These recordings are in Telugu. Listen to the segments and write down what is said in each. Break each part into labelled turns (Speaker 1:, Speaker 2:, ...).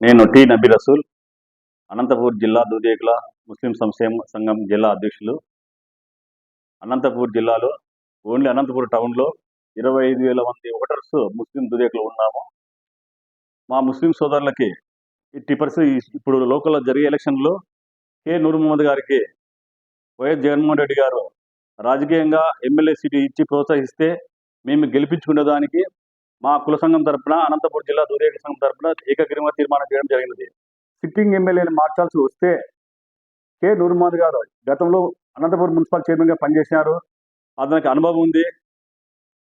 Speaker 1: నేను టి. నబీ రసూల్ అనంతపూర్ జిల్లా దూదేకుల ముస్లిం సంక్షేమ సంఘం జిల్లా అధ్యక్షులు. అనంతపూర్ జిల్లాలో ఓన్లీ అనంతపూర్ టౌన్లో ఇరవై ఐదు వేల మంది ఓటర్స్ ముస్లిం దుదేకులు ఉన్నాము. మా ముస్లిం సోదరులకి ఇట్టి పరిస్థితి ఇప్పుడు లోకల్లో జరిగే ఎలక్షన్లో కె. నూర్ మహమ్మద్ గారికి వైఎస్ జగన్మోహన్ రెడ్డి గారు రాజకీయంగా ఎమ్మెల్యే సీటు ఇచ్చి ప్రోత్సహిస్తే మేము గెలిపించుకునే దానికి మా కుల సంఘం తరపున అనంతపురం జిల్లా దూరేక సంఘం తరపున ఏకగ్రీవంగా తీర్మానం చేయడం జరిగినది. సిట్టింగ్ ఎమ్మెల్యేని మార్చాల్సి వస్తే కె. నూర్మహద్ గారు గతంలో అనంతపురం మున్సిపల్ చైర్మన్గా పనిచేసినారు. అతనికి అనుభవం ఉంది.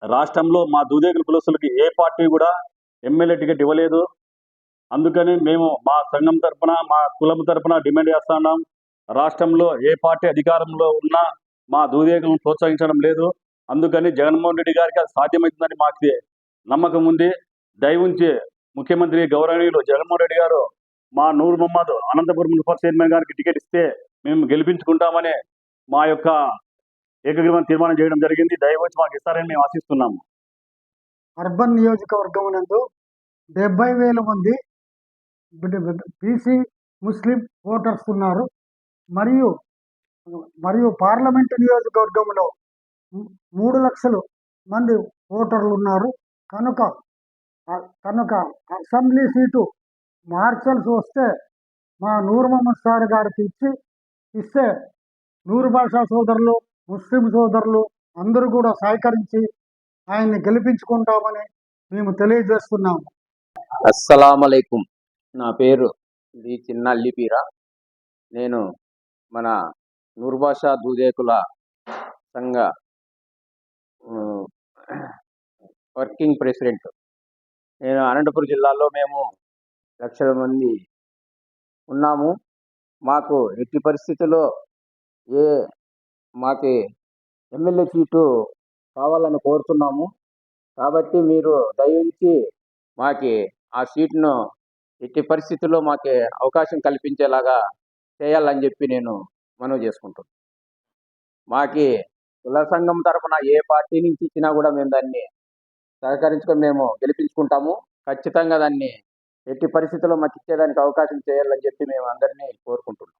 Speaker 1: రాష్ట్రంలో మా దూదేగుల కులస్తులకి ఏ పార్టీ కూడా ఎమ్మెల్యే టికెట్ ఇవ్వలేదు. అందుకని మేము మా సంఘం తరపున మా కులం తరపున డిమాండ్ చేస్తున్నాం. రాష్ట్రంలో ఏ పార్టీ అధికారంలో ఉన్నా మా దూదేగులను ప్రోత్సహించడం లేదు. అందుకని జగన్మోహన్ రెడ్డి గారికి అది సాధ్యమవుతుందని మాకు నమ్మకం ఉంది. దయవుంచి ముఖ్యమంత్రి గౌరవనీయులు జగన్మోహన్ రెడ్డి గారు మా నూరు మహమ్మద్ అనంతపురం మున్సిపల్ చైర్మన్ గారికి టికెట్ ఇస్తే మేము గెలిపించుకుంటామని మా యొక్క ఏకగ్రీవం తీర్మానం చేయడం జరిగింది. దయవచ్చి మాకు ఇస్తారని మేము ఆశిస్తున్నాము.
Speaker 2: అర్బన్ నియోజకవర్గం నందు డెబ్బై వేల మంది బీసీ ముస్లిం ఓటర్స్ ఉన్నారు. మరియు మరియు పార్లమెంటు నియోజకవర్గంలో మూడు లక్షలు మంది ఓటర్లు ఉన్నారు. కనుక కనుక అసెంబ్లీ సీటు మార్చాల్సి వస్తే మా నూరు మహమ్మద్ సార్ గారికి ఇచ్చి ఇస్తే నూరు భాషా సోదరులు ముస్లిం సోదరులు అందరూ కూడా సహకరించి ఆయన్ని గెలిపించుకుంటామని మేము తెలియజేస్తున్నాము
Speaker 3: అస్సలామలైకుం. నా పేరు ది చిన్న అల్లిపీర నేను మన నూర్భాషా దూదేకుల సంఘ వర్కింగ్ ప్రెసిడెంట్. నేను అనంతపురం జిల్లాలో మేము లక్షల మంది ఉన్నాము. మాకు ఎట్టి పరిస్థితుల్లో ఏ మాకి ఎమ్మెల్యే సీటు కావాలని కోరుతున్నాము. కాబట్టి మీరు దయించి మాకి ఆ సీట్ను ఎట్టి పరిస్థితుల్లో మాకు అవకాశం కల్పించేలాగా చేయాలని చెప్పి నేను మనవి చేసుకుంటున్నాను. మాకి కుల సంఘం తరఫున ఏ పార్టీ నుంచి ఇచ్చినా కూడా మేము దాన్ని సహకరించుకొని మేము గెలిపించుకుంటాము. ఖచ్చితంగా దాన్ని ఎట్టి పరిస్థితుల్లో మాకు ఇచ్చేదానికి అవకాశం చేయాలని చెప్పి మేము అందరినీ కోరుకుంటున్నాం.